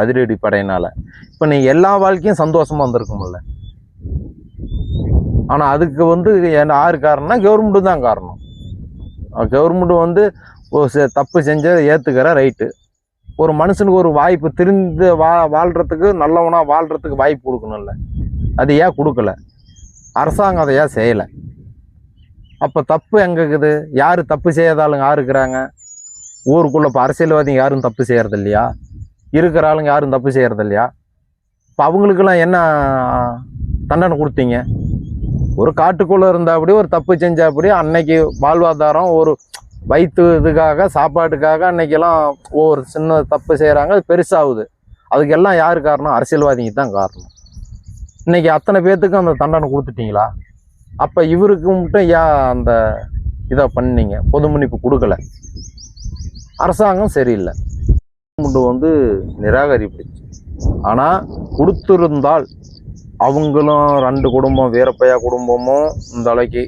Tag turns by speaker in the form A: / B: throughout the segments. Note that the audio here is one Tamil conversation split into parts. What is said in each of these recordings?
A: அதிரடி படையினால். இப்போ நீ எல்லா வாழ்க்கையும் சந்தோஷமாக வந்திருக்கும்ல. ஆனால் அதுக்கு வந்து என்ன யார் காரணம்னா கவர்மெண்ட்டு தான் காரணம். கவர்மெண்ட் வந்து ஒரு தப்பு செஞ்ச ஏற்றுக்கிற ரைட்டு ஒரு மனுஷனுக்கு ஒரு வாய்ப்பு திரிந்து வா வாழ்கிறதுக்கு நல்லவனா வாழ்கிறதுக்கு வாய்ப்பு கொடுக்கணும்ல. அது ஏன் கொடுக்கல? அரசாங்கம் அதை ஏன் செய்யலை? அப்போ தப்பு எங்கே இருக்குது? யார் தப்பு செய்யாத ஆளுங்க யார் இருக்கிறாங்க? ஊருக்குள்ளே இப்போ அரசியல்வாதிங்க யாரும் தப்பு செய்கிறது இல்லையா இருக்கிற ஆளுங்க யாரும் தப்பு செய்கிறது இல்லையா இப்போ அவங்களுக்கெல்லாம் என்ன தண்டனை கொடுத்தீங்க? ஒரு காட்டுக்குள்ளே இருந்தாப்படி ஒரு தப்பு செஞ்சாப்படி அன்னைக்கு வாழ்வாதாரம் ஒரு வயிற்று இதுக்காக சாப்பாட்டுக்காக அன்னைக்கெல்லாம் ஒரு சின்ன தப்பு செய்கிறாங்க அது பெருசாகுது. அதுக்கெல்லாம் யார் காரணம்? அரசியல்வாதிங்க தான் காரணம். இன்றைக்கி அத்தனை பேர்த்துக்கும் அந்த தண்டனை கொடுத்துட்டிங்களா? அப்போ இவருக்கு மட்டும் ஏன் அந்த இதை பண்ணீங்க? பொது மன்னிப்பு கொடுக்கல. அரசாங்கம் சரியில்லை. கவர்மெண்ட் வந்து நிராகரிப்பிடுச்சு. ஆனால் கொடுத்துருந்தால் அவங்களும் ரெண்டு குடும்பம் வீரப்பையா குடும்பமும் இந்த அளவுக்கு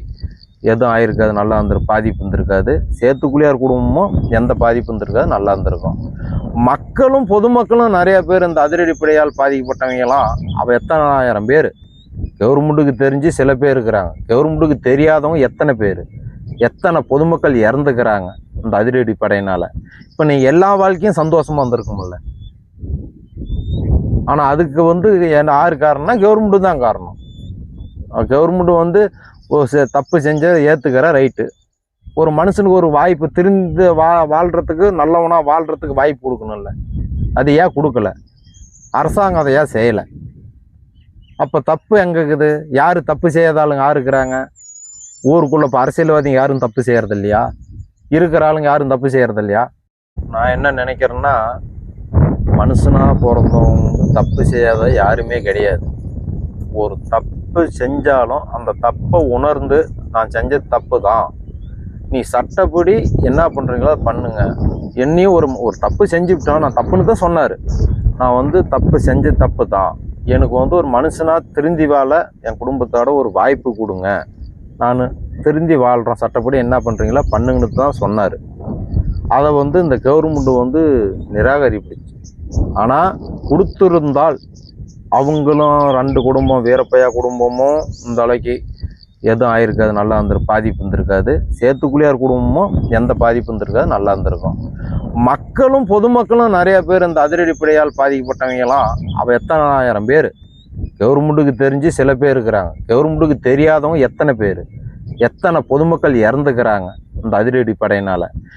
A: எதுவும் ஆயிருக்காது நல்லா இருந்திரு பாதிப்பு இருந்திருக்காது. சேத்துக்குழியார் குடும்பமும் எந்த பாதிப்பு இருந்திருக்காது நல்லா இருந்திருக்கும். மக்களும் பொதுமக்களும் நிறையா பேர் இந்த அதிரடிப்படையால் பாதிக்கப்பட்டவங்கலாம் அவள் எத்தனை ஆயிரம் பேர்? கவர்மெண்ட்டுக்கு தெரிஞ்சு சில பேர் இருக்கிறாங்க. கவர்மெண்ட்டுக்கு தெரியாதவங்க எத்தனை பேர்? எத்தனை பொதுமக்கள் இறந்துக்கிறாங்க? அந்த அதிரடி படையினால. இப்போ நீங்கள் எல்லா வாழ்க்கையும் சந்தோஷமா வந்திருக்கும்ல. ஆனால் அதுக்கு வந்து என்ன யார் காரணம்னா கவர்மெண்ட்டு தான் காரணம். கவர்மெண்ட் வந்து தப்பு செஞ்ச ஏற்றுக்கிற ரைட்டு. ஒரு மனுஷனுக்கு ஒரு வாய்ப்பு திரிந்து வா வாழ்கிறதுக்கு நல்லவனாக வாழ்கிறதுக்கு வாய்ப்பு கொடுக்கணும்ல. அது ஏன் கொடுக்கல? அரசாங்கம் அதை ஏன் செய்யலை? அப்போ தப்பு எங்கே இருக்குது? யார் தப்பு செய்யாத ஆளுங்க யார் இருக்கிறாங்க? ஊருக்குள்ளே இப்போ அரசியல்வாதிங்க யாரும் தப்பு செய்கிறது இல்லையா இருக்கிற ஆளுங்க யாரும் தப்பு செய்கிறது இல்லையா நான் என்ன நினைக்கிறேன்னா மனுஷனாக பிறந்தவங்க தப்பு செய்யாத யாருமே கிடையாது. ஒரு தப்பு செஞ்சாலும் அந்த தப்பை உணர்ந்து நான் செஞ்ச தப்பு தான் நீ சட்டப்படி என்ன பண்ணுறீங்களோ அதை பண்ணுங்க. என்னையும் ஒரு ஒரு தப்பு செஞ்சுவிட்டோம் நான் தப்புன்னு தான் சொன்னார். நான் வந்து தப்பு செஞ்ச தப்பு தான் எனக்கு வந்து ஒரு மனுஷனாக திருந்தி வாழ என் குடும்பத்தோட ஒரு வாய்ப்பு கொடுங்க. நான் திருந்தி வாழ்கிறோம் சட்டப்படி என்ன பண்ணுறீங்களோ பண்ணுங்கன்னு தான் சொன்னார். அதை வந்து இந்த கவர்மெண்ட் வந்து நிராகரிப்பிடுச்சு. ஆனால் கொடுத்துருந்தால் அவங்களும் ரெண்டு குடும்பம் வீரப்பையா குடும்பமும் இந்த அளவுக்கு எதுவும் ஆயிருக்காது நல்லா இருந்திரு பாதிப்பு இருந்திருக்காது. சேத்துக்குழியார் குடும்பமும் எந்த பாதிப்பு இருந்திருக்காது நல்லா இருந்திருக்கும். மக்களும் பொதுமக்களும் நிறைய பேர் இந்த அதிரடிப்படையால் பாதிக்கப்பட்டவங்கலாம். அவள் எத்தனை ஆயிரம் பேர்? கவர்மெண்ட்டுக்கு தெரிஞ்சு சில பேர் இருக்கிறாங்க. கவர்மெண்ட்டுக்கு தெரியாதவங்க எத்தனை பேர்? எத்தனை பொதுமக்கள் இறந்துக்கிறாங்க இந்த அதிரடி படையினால்